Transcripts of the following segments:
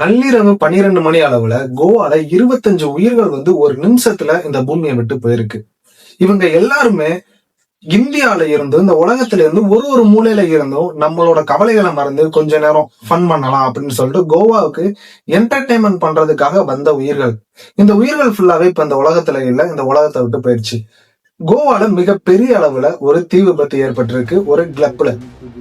நள்ளிரவு பன்னிரண்டு மணி அளவுல கோவால இருபத்தஞ்சு உயிர்கள் வந்து ஒரு நிமிஷத்துல இந்த பூமியை விட்டு போயிருக்கு. இவங்க எல்லாருமே இந்தியால இருந்து இந்த உலகத்துல இருந்து ஒரு ஒரு மூலையில இருந்தும் நம்மளோட கவலைகளை மறந்து கொஞ்ச நேரம் ஃபன் பண்ணலாம் அப்படின்னு சொல்லிட்டு கோவாவுக்கு என்டர்டைன்மெண்ட் பண்றதுக்காக வந்த உயிர்கள். இந்த உயிர்கள் ஃபுல்லாவே இப்ப இந்த உலகத்துல இல்ல இந்த உலகத்தை விட்டு போயிடுச்சு. கோவால மிக பெரிய அளவுல ஒரு தீ விபத்து ஏற்பட்டிருக்கு ஒரு கிளப்ல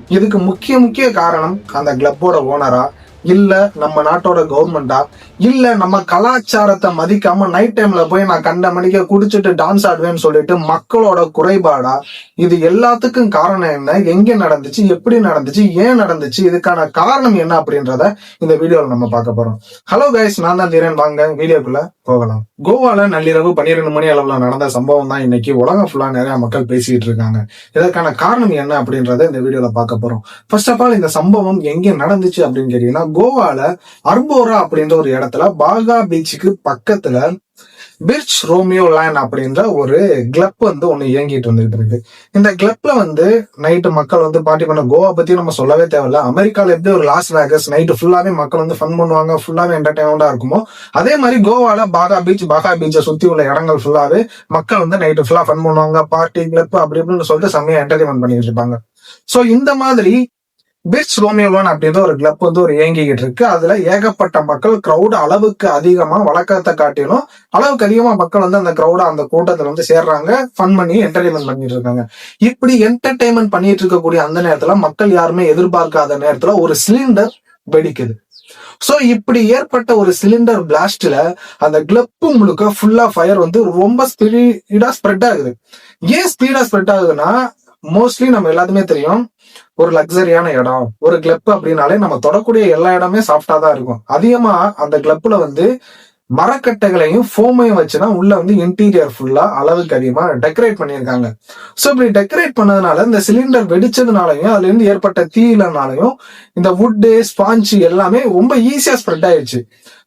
இதுக்கு முக்கிய முக்கிய காரணம் அந்த கிளப்போட ஓனரா இல்ல நம்ம நாட்டோட கவர்மெண்டா இல்ல நம்ம கலாச்சாரத்தை மதிக்காம நைட் டைம்ல போய் நான் கண்ட மணிக்க குடிச்சிட்டு டான்ஸ் ஆடுவேன்னு சொல்லிட்டு மக்களோட குறைபாடா? இது எல்லாத்துக்கும் காரணம் என்ன? எங்க நடந்துச்சு? எப்படி நடந்துச்சு? ஏன் நடந்துச்சு? இதுக்கான காரணம் என்ன அப்படின்றத இந்த வீடியோல நம்ம பார்க்க போறோம். ஹலோ கைஸ் நான் தான் தீரன். வாங்க வீடியோக்குள்ள. போகலாம். கோவால நள்ளிரவு பன்னிரெண்டு மணி அளவுல நடந்த சம்பவம் தான் இன்னைக்கு உலகம் ஃபுல்லா நிறைய மக்கள் பேசிட்டு இருக்காங்க. இதற்கான காரணம் என்ன அப்படின்றத இந்த வீடியோல பார்க்க போறோம். ஃபர்ஸ்ட் ஆஃப் ஆல் இந்த சம்பவம் எங்க நடந்துச்சு அப்படின்னு கேட்டீங்கன்னா கோவால அர்போரா அப்படின்ற ஒரு இடத்துல பாகா பீச்சுக்கு பக்கத்துல பிர்ச் ரோமியோ லேண்ட் அப்படின்ற ஒரு கிளப் வந்து ஒன்று இயங்கிட்டு வந்துகிட்டு இருக்கு. இந்த கிளப்ல வந்து நைட்டு மக்கள் வந்து பார்ட்டி பண்ண கோவா பத்தி நம்ம சொல்லவே தேவையில்ல. அமெரிக்கால எப்படி ஒரு லாஸ் வேகஸ் நைட்டு ஃபுல்லாவே மக்கள் வந்து ஃபன் பண்ணுவாங்க ஃபுல்லாவே என்டர்டைன்மெண்டா இருக்குமோ அதே மாதிரி கோவால பாகா பீச் பாகா பீச்சை சுத்தி உள்ள இடங்கள் ஃபுல்லாவே மக்கள் வந்து நைட்டு ஃபுல்லா ஃபன் பண்ணுவாங்க பார்ட்டி கிளப் அப்படி இப்படின்னு சொல்லிட்டு செம்மையா என்டர்டைன்மெண்ட் பண்ணிட்டு இருப்பாங்க. சோ இந்த மாதிரி பிட்ஸ் ரோமியோலோன் அப்படின்ற ஒரு கிளப் வந்து ஒரு இயங்கிக்கிட்டு இருக்கு. அதுல ஏகப்பட்ட மக்கள் கிரௌடு அளவுக்கு அதிகமா வழக்கத்தை காட்டிலும் அளவுக்கு அதிகமா மக்கள் வந்து அந்த கிரௌட அந்த கூட்டத்துல வந்து சேர்றாங்க. ஃபன் பண்ணி என்டர்டைன்மெண்ட் பண்ணிட்டு இருக்காங்க. இப்படி என்டர்டைன்மெண்ட் பண்ணிட்டு இருக்கக்கூடிய அந்த நேரத்துல மக்கள் யாருமே எதிர்பார்க்காத நேரத்துல ஒரு சிலிண்டர் வெடிக்குது. சோ இப்படி ஏற்பட்ட ஒரு சிலிண்டர் பிளாஸ்ட்ல அந்த கிளப்பு முழுக்க ஃபுல்லா ஃபயர் வந்து ரொம்ப ஸ்பீடா ஸ்ப்ரெட் ஆகுது. ஏன் ஸ்பீடா ஸ்ப்ரெட் ஆகுதுன்னா மோஸ்ட்லி நம்ம எல்லாத்துமே தெரியும் ஒரு லக்ஸரியான இடம் ஒரு கிளப் அப்படின்னாலே நம்ம தொடக்கூடிய எல்லா இடமே சாஃப்டா தான் இருக்கும். அதிகமா அந்த கிளப்ல வந்து மரக்கட்டைகளையும் ஃபோமையும் வச்சுதான் உள்ள வந்து இன்டீரியர் ஃபுல்லா அளவுக்கு அதிகமா டெக்கரேட் பண்ணியிருக்காங்க. ஸோ இப்படி டெக்கரேட் பண்ணதுனால இந்த சிலிண்டர் வெடிச்சதுனாலையும் அதுல இருந்து ஏற்பட்ட தீயிலனாலையும் இந்த வுட்டு ஸ்பாஞ்சு எல்லாமே ரொம்ப ஈஸியா ஸ்ப்ரெட் ஆயிடுச்சு.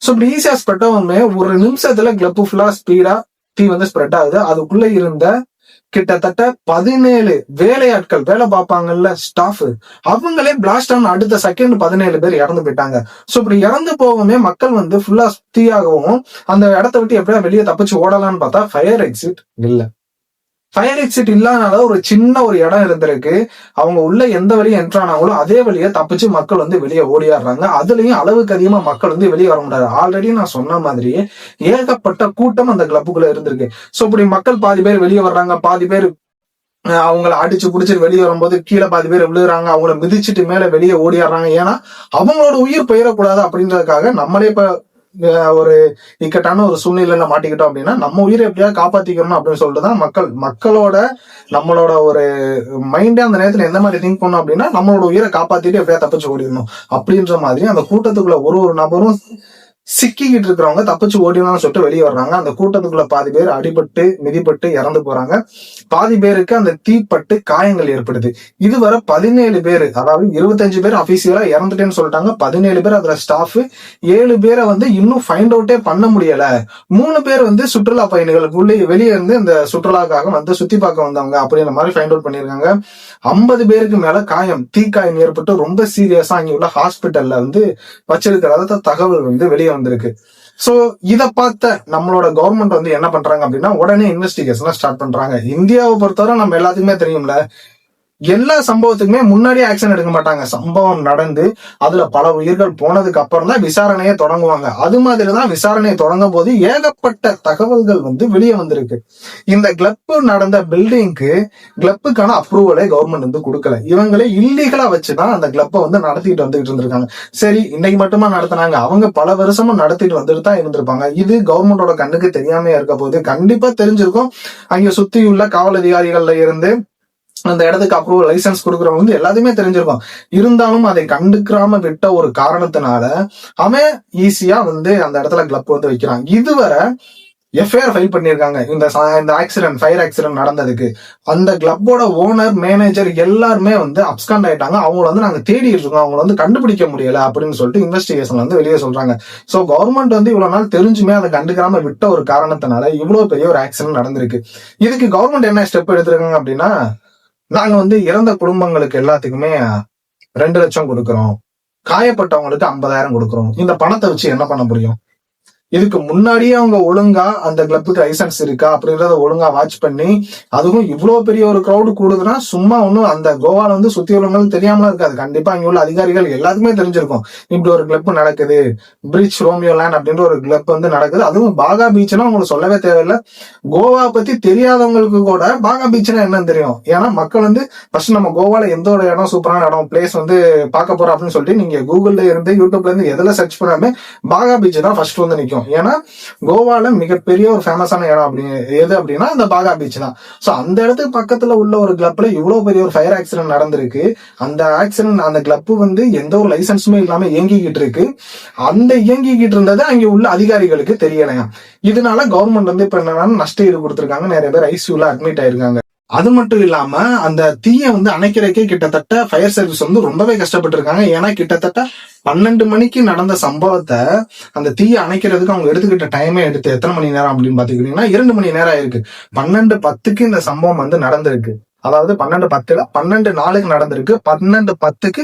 ஸோ இப்படி ஈஸியா ஸ்ப்ரெட் ஆகுமே ஒரு நிமிஷத்துல கிளப் ஃபுல்லா ஸ்பீடா தீ வந்து ஸ்ப்ரெட் ஆகுது. அதுக்குள்ள இருந்த கிட்டத்தட்ட பதினேழு வேலையாட்கள் வேலை பார்ப்பாங்கல்ல ஸ்டாஃப் அவங்களே பிளாஸ்ட் ஆன அடுத்த செகண்ட் பதினேழு பேர் இறந்து போயிட்டாங்க. சோ இப்படி இறந்து போகவுமே மக்கள் வந்து ஃபுல்லா சுத்தியாகவும் அந்த இடத்த விட்டு எப்படியா வெளியே தப்பிச்சு ஓடலாம்னு பார்த்தா ஃபயர் எக்ஸிட் இல்ல. ஃபயர் எக்ஸிட் இல்லாதனால ஒரு சின்ன ஒரு இடம் இருந்திருக்கு. அவங்க உள்ள எந்த வழியும் என்ட்ரானாங்களோ அதே வழியை தப்பிச்சு மக்கள் வந்து வெளியே ஓடியாடுறாங்க. அதுலயும் அளவுக்கு அதிகமா மக்கள் வந்து வெளியே வர முடியாது. ஆல்ரெடி நான் சொன்ன மாதிரியே ஏகப்பட்ட கூட்டம் அந்த கிளப்புக்குள்ள இருந்திருக்கு. சோ இப்படி மக்கள் பாதி பேர் வெளியே வர்றாங்க. பாதி பேர் அவங்கள அடிச்சு புடிச்சிட்டு வெளியே வரும்போது கீழே பாதி பேர் விழுகிறாங்க அவங்கள மிதிச்சிட்டு மேல வெளியே ஓடிடுறாங்க ஏன்னா அவங்களோட உயிர் போயிடக்கூடாது அப்படின்றதுக்காக நம்மளே இப்ப ஒரு இக்கட்டான ஒரு சூழ்நிலையில மாட்டிக்கிட்டோம் அப்படின்னா நம்ம உயிரை எப்படியாவது காப்பாத்திக்கணும் அப்படின்னு சொல்லிட்டு தான் மக்கள். மக்களோட நம்மளோட ஒரு மைண்டே அந்த நேரத்துல எந்த மாதிரி திங்க் பண்ணோம் அப்படின்னா நம்மளோட உயிரை காப்பாத்திட்டு எப்படியா தப்பிச்சு ஓடிடணும். அப்படின்ற மாதிரி அந்த கூட்டத்துக்குள்ள ஒரு ஒரு நபரும் சிக்கிக்கிட்டு இருக்கிறவங்க தப்பிச்சு ஓடினாலும் சொல்லிட்டு வெளியே வர்றாங்க. அந்த கூட்டத்துக்குள்ள பாதி பேர் அடிபட்டு மிதிப்பட்டு இறந்து போறாங்க. பாதி பேருக்கு அந்த தீப்பட்டு காயங்கள் ஏற்படுது. இதுவரை பதினேழு பேர் அதாவது இருபத்தஞ்சு பேர் அபிஷியலா இறந்துட்டேன்னு சொல்லிட்டாங்க. பதினேழு பேர் அதுல ஸ்டாஃப் ஏழு பேரை வந்து இன்னும் ஃபைண்ட் அவுட்டே பண்ண முடியல. மூணு பேர் வந்து சுற்றுலா பயணிகளுக்குள்ளே வெளியே இருந்து இந்த சுற்றுலாக்காக வந்து சுத்தி பார்க்க வந்தவங்க அப்படின்ற மாதிரி ஃபைண்ட் அவுட் பண்ணிருக்காங்க ஐம்பது பேருக்கு மேல காயம் தீக்காயம் ஏற்பட்டு ரொம்ப சீரியஸா அங்க உள்ள ஹாஸ்பிட்டல்ல வந்து வச்சிருக்கிறத தகவல் வந்து வெளியே வந்திருக்கு. சோ இத பார்த்த நம்மளோட கவர்மெண்ட் வந்து என்ன பண்றாங்க அப்படின்னா உடனே இன்வெஸ்டிகேஷன் ஸ்டார்ட் பண்றாங்க. இந்தியாவை பொறுத்தவரை நம்ம எல்லாத்துக்குமே தெரியும்ல எல்லா சம்பவத்துக்குமே முன்னாடியே ஆக்ஷன் எடுக்க மாட்டாங்க. சம்பவம் நடந்து அதுல பல உயிர்கள் போனதுக்கு அப்புறம் தான் விசாரணையை தொடங்குவாங்க. அது மாதிரி தான் விசாரணையை தொடங்கும் போது ஏகப்பட்ட தகவல்கள் வந்து வெளியே வந்திருக்கு. இந்த கிளப்பு நடந்த பில்டிங்க்கு கிளப்புக்கான அப்ரூவலை கவர்மெண்ட் வந்து கொடுக்கல. இவங்களே இல்லீகலா வச்சுதான் அந்த கிளப்பை வந்து நடத்திட்டு வந்துகிட்டு இருந்திருக்காங்க. சரி இன்னைக்கு மட்டுமா நடத்தினாங்க? அவங்க பல வருஷமும் நடத்திட்டு வந்துட்டு தான் இருந்திருப்பாங்க. இது கவர்மெண்டோட கண்ணுக்கு தெரியாம இருக்க போது கண்டிப்பா தெரிஞ்சிருக்கும். அங்க சுத்தியுள்ள காவல் அதிகாரிகள்ல இருந்து அந்த இடத்துக்கு அப்ரூவல் லைசன்ஸ் கொடுக்குறவங்க வந்து எல்லாத்தையுமே தெரிஞ்சிருக்கும். இருந்தாலும் அதை கண்டுக்கிறாம விட்ட ஒரு காரணத்தினால அவன் ஈஸியா வந்து அந்த இடத்துல கிளப் வந்து வைக்கிறான். இதுவரை எஃப்ஐஆர் ஃபைல் பண்ணியிருக்காங்க. இந்த இந்த ஆக்சிடென்ட் ஃபயர் ஆக்சிடென்ட் நடந்ததுக்கு. அந்த கிளப்போட ஓனர் மேனேஜர் எல்லாருமே வந்து அப்ஸ்காண்ட் ஆயிட்டாங்க. அவங்கள வந்து நாங்கள் தேடிட்டு இருக்கோம். அவங்கள வந்து கண்டுபிடிக்க முடியல அப்படின்னு சொல்லிட்டு இன்வெஸ்டிகேஷன் வந்து வெளியே சொல்றாங்க. ஸோ கவர்மெண்ட் வந்து இவ்வளவு நாள் தெரிஞ்சுமே அதை கண்டுக்காம விட்ட ஒரு காரணத்தினால இவ்வளவு பெரிய ஒரு ஆக்சிடென்ட் நடந்திருக்கு. இதுக்கு கவர்மெண்ட் என்ன ஸ்டெப் எடுத்திருக்காங்க அப்படின்னா நாங்க வந்து இறந்த குடும்பங்களுக்கு எல்லாத்துக்குமே ரெண்டு லட்சம் கொடுக்குறோம். காயப்பட்டவங்களுக்கு ஐம்பதாயிரம் கொடுக்குறோம். இந்த பணத்தை வச்சு என்ன பண்ண முடியும்? இதுக்கு முன்னாடியே அவங்க ஒழுங்கா அந்த கிளப்புக்கு லைசன்ஸ் இருக்கா அப்படிங்கிறத ஒழுங்கா வாட்ச் பண்ணி அதுவும் இவ்வளவு பெரிய ஒரு க்ரௌடு கூடுதுன்னா சும்மா ஒண்ணும் அந்த கோவால வந்து சுத்தி உள்ளவங்களும் தெரியாமலாம் இருக்காது. கண்டிப்பா அங்க உள்ள அதிகாரிகள் எல்லாத்துக்குமே தெரிஞ்சிருக்கும். இப்படி ஒரு கிளப் நடக்குது பிரிட்ஜ் ரோமியோ லேண்ட் அப்படின்ற ஒரு கிளப் வந்து நடக்குது. அதுவும் பாகா பீச்னா உங்களுக்கு சொல்லவே தேவையில்லை. கோவா பத்தி தெரியாதவங்களுக்கு கூட பாகா பீச்னா என்னன்னு தெரியும். ஏன்னா மக்கள் வந்து ஃபர்ஸ்ட் நம்ம கோவால எந்த ஒரு இடம் சூப்பரான இடம் பிளேஸ் வந்து பார்க்க போறோம் அப்படின்னு சொல்லிட்டு நீங்க கூகுள்ல இருந்து யூடியூப்ல இருந்து எதுல சர்ச் பண்ணாலுமே பாகா பீச் தான் ஃபர்ஸ்ட் வந்து நிற்கும் இருக்கும் ஏன்னா கோவால மிகப்பெரிய ஒரு ஃபேமஸான இடம் அப்படி எது அப்படின்னா அந்த பாகா பீச் தான். சோ அந்த இடத்துக்கு பக்கத்துல உள்ள ஒரு கிளப்ல இவ்வளவு பெரிய ஒரு ஃபயர் ஆக்சிடென்ட் நடந்திருக்கு. அந்த ஆக்சிடென்ட் அந்த கிளப் வந்து எந்த ஒரு லைசன்ஸுமே இல்லாம இயங்கிக்கிட்டு இருக்கு. அந்த இயங்கிக்கிட்டு இருந்தது அங்க உள்ள அதிகாரிகளுக்கு தெரியலையா இதனால கவர்மெண்ட் வந்து இப்ப என்னன்னா நஷ்ட ஈடு கொடுத்துருக்காங்க நிறைய பேர் ஐசியூல அட்மிட் ஆயிருக்காங்க. அது மட்டும் இல்லாம அந்த தீயை வந்து அணைக்கிறதுக்கே கிட்டத்தட்ட ஃபயர் சர்வீஸ் வந்து ரொம்பவே கஷ்டப்பட்டு இருக்காங்க ஏன்னா கிட்டத்தட்ட பன்னெண்டு மணிக்கு நடந்த சம்பவத்தை அந்த தீயை அணைக்கிறதுக்கு அவங்க எடுத்துக்கிட்ட டைமே எடுத்து எத்தனை மணி நேரம் அப்படின்னு பாத்துக்கிட்டீங்கன்னா இரண்டு மணி நேரம் ஆயிருக்கு. பன்னெண்டு பத்துக்கு இந்த சம்பவம் வந்து நடந்திருக்கு. அதாவது பன்னெண்டு பத்துல பன்னெண்டு நாளுக்கு நடந்திருக்கு. பன்னெண்டு பத்துக்கு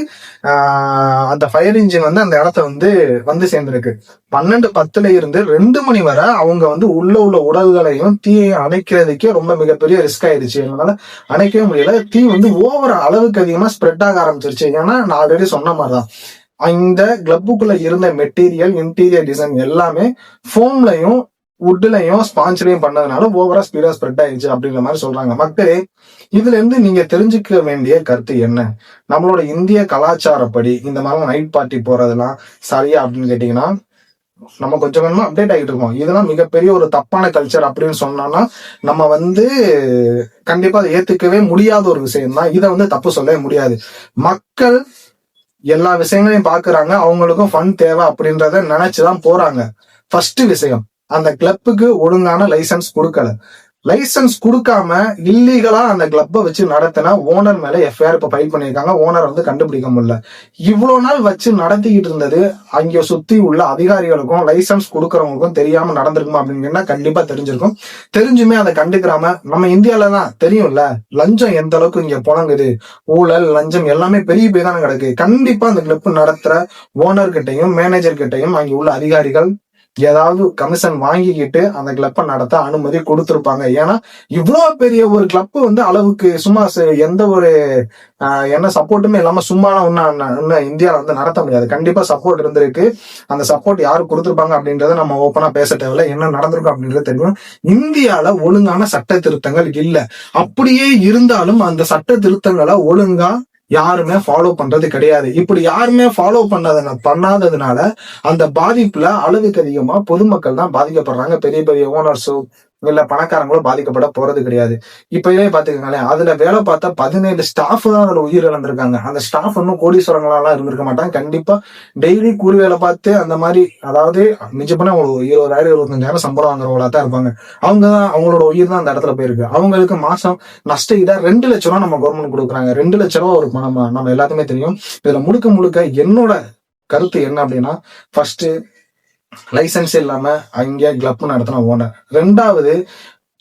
அந்த ஃபயர் இன்ஜின் வந்து அந்த இடத்த வந்து வந்து சேர்ந்திருக்கு. பன்னெண்டு பத்துல இருந்து ரெண்டு மணி வரை அவங்க வந்து உள்ள உள்ள உடல்களையும் தீயை அணைக்கிறதுக்கே ரொம்ப மிகப்பெரிய ரிஸ்க் ஆயிடுச்சு. அதனால அணைக்கவே முடியல. தீ வந்து ஓவர் அளவுக்கு அதிகமா ஸ்ப்ரெட் ஆக ஆரம்பிச்சிருச்சு. ஏன்னா நான் ஆல்ரெடி சொன்ன மாதிரிதான். இந்த கிளப்புக்குள்ள இருந்த மெட்டீரியல் இன்டீரியர் டிசைன் எல்லாமே ஃபோம்லையும் வுட்லையும் ஸ்பான்சரையும் பண்ணதுனால ஓவரா ஸ்பீடா ஸ்ப்ரெட் ஆயிடுச்சு அப்படிங்கிற மாதிரி சொல்றாங்க. மக்களே இதுல இருந்து நீங்க தெரிஞ்சுக்க வேண்டிய கருத்து என்ன? நம்மளோட இந்திய கலாச்சாரப்படி இந்த மாதிரி நைட் பார்ட்டி போறதெல்லாம் சரியா அப்படின்னு கேட்டீங்கன்னா நம்ம கொஞ்சம் கொஞ்சமா அப்டேட் ஆகிட்டு இருக்கோம். இதெல்லாம் மிகப்பெரிய ஒரு தப்பான கல்ச்சர் அப்படின்னு சொன்னோம்னா நம்ம வந்து கண்டிப்பா அதை ஏத்துக்கவே முடியாத ஒரு விஷயம் தான் இதை வந்து தப்பு சொல்லவே முடியாது. மக்கள் எல்லா விஷயங்களையும் பாக்குறாங்க. அவங்களுக்கும் ஃபன் தேவை அப்படின்றத நினைச்சுதான் போறாங்க. ஃபர்ஸ்ட் விஷயம். அந்த கிளப்புக்கு ஒழுங்கான லைசன்ஸ் கொடுக்கல. லைசன்ஸ் கொடுக்காம இல்லீகலா அந்த கிளப்பை வச்சு நடத்தினா ஓனர் மேல எஃப்ஐஆர் இப்ப ஃபைல் பண்ணியிருக்காங்க. ஓனர் வந்து கண்டுபிடிக்க முடியல. இவ்வளவு நாள் வச்சு நடத்திக்கிட்டு இருந்தது அங்க சுத்தி உள்ள அதிகாரிகளுக்கும் லைசன்ஸ் கொடுக்கறவங்களுக்கும் தெரியாம நடந்திருக்குமா அப்படின்னு கண்டிப்பா தெரிஞ்சிருக்கும். தெரிஞ்சுமே அதை கண்டுக்கிறாம நம்ம இந்தியால தான் தெரியும்ல லஞ்சம் எந்த அளவுக்கு இங்க புழங்குது ஊழல் லஞ்சம் எல்லாமே பெரிய பெரிய தானே கிடக்கு. கண்டிப்பா அந்த கிளப் நடத்துற ஓனர் கிட்டையும் மேனேஜர் கிட்டையும் அங்க உள்ள அதிகாரிகள் ஏதாவது கமிஷன் வாங்கிக்கிட்டு அந்த கிளப்பை நடத்த அனுமதி கொடுத்திருப்பாங்க. ஏன்னா இவ்வளவு பெரிய ஒரு கிளப் வந்து அளவுக்கு சும்மா எந்த ஒரு என்ன சப்போர்ட்டுமே இல்லாம சும்மா இன்னும் இந்தியால வந்து நடத்த முடியாது. கண்டிப்பா சப்போர்ட் இருந்திருக்கு. அந்த சப்போர்ட் யாரு கொடுத்துருப்பாங்க அப்படின்றத நம்ம ஓப்பனா பேச தேவையில்ல. என்ன நடந்திருக்கும் அப்படின்றது தெரியும். இந்தியால ஒழுங்கான சட்ட திருத்தங்கள் இல்லை. அப்படியே இருந்தாலும் அந்த சட்ட திருத்தங்களை ஒழுங்கா யாருமே ஃபாலோ பண்றது கிடையாது. இப்படி யாருமே ஃபாலோ பண்ணாத பண்ணாததுனால அந்த பாதிப்புல அளவுக்கு அதிகமா பொதுமக்கள் தான் பாதிக்கப்படுறாங்க. பெரிய பெரிய ஓனர்ஸோ இல்ல பணக்காரங்களும் பாதிக்கப்பட போறது கிடையாது. இப்பயுமே பாத்துக்கோங்களேன் அதுல வேலை பார்த்தா பதினேழு ஸ்டாஃப் தான் அதுல உயிர் இழந்திருக்காங்க அந்த ஸ்டாஃப் இன்னும் கோடீஸ்வரங்களெல்லாம் இருந்திருக்க மாட்டாங்க. கண்டிப்பா டெய்லி கூலி வேலை பார்த்து அந்த மாதிரி அதாவது மிஞ்சி பண்ண ஒரு இருபதாயிரம் இருபத்தஞ்சாயிரம் சம்பளம் வாங்குறவங்களா தான் இருப்பாங்க. அவங்க தான் அவங்களோட உயிர் தான் அந்த இடத்துல போயிருக்கு. அவங்களுக்கு மாசம் நஷ்ட ஈடா ரெண்டு லட்ச ரூபா நம்ம கவர்மெண்ட் கொடுக்குறாங்க. ரெண்டு லட்ச ரூபா ஒரு பணம் நம்ம எல்லாத்துக்குமே தெரியும். இதுல முழுக்க முழுக்க என்னோட கருத்து என்ன அப்படின்னா ஃபர்ஸ்ட் லைசன்ஸ் இல்லாம அங்கே கிளப் நடத்தின ஓனர் ரெண்டாவது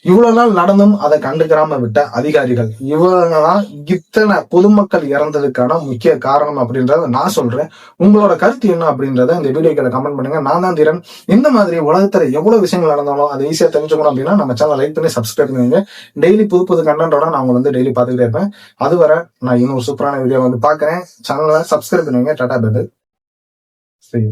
இவ்வளவு நாள் நடந்தும் அதை கண்டுக்கிறாம விட்ட அதிகாரிகள். இவங்க தான் இத்தனை பொதுமக்கள் இறந்ததுக்கான முக்கிய காரணம் அப்படின்றத நான் சொல்றேன். உங்களோட கருத்து என்ன அப்படின்றத இந்த வீடியோக்களை கமெண்ட் பண்ணுங்க. நான் தான் தீரன். இந்த மாதிரி உலகத்துல எவ்வளவு விஷயங்கள் நடந்தாலும் அதை ஈஸியா தெரிஞ்சுக்கணும் அப்படின்னா நம்ம சேனல் லைக் பண்ணி சப்ஸ்கிரைப் பண்ணுங்க டெய்லி புது புது கண்டென்ட்டோட நான் உங்களை வந்து டெய்லி பார்த்துக்கிட்டே இருப்பேன். அதுவரை நான் இன்னொரு சூப்பரான வீடியோ வந்து பாக்குறேன் சேனலை சப்ஸ்கிரைப் பண்ணுவீங்க டாடா பெல் சரி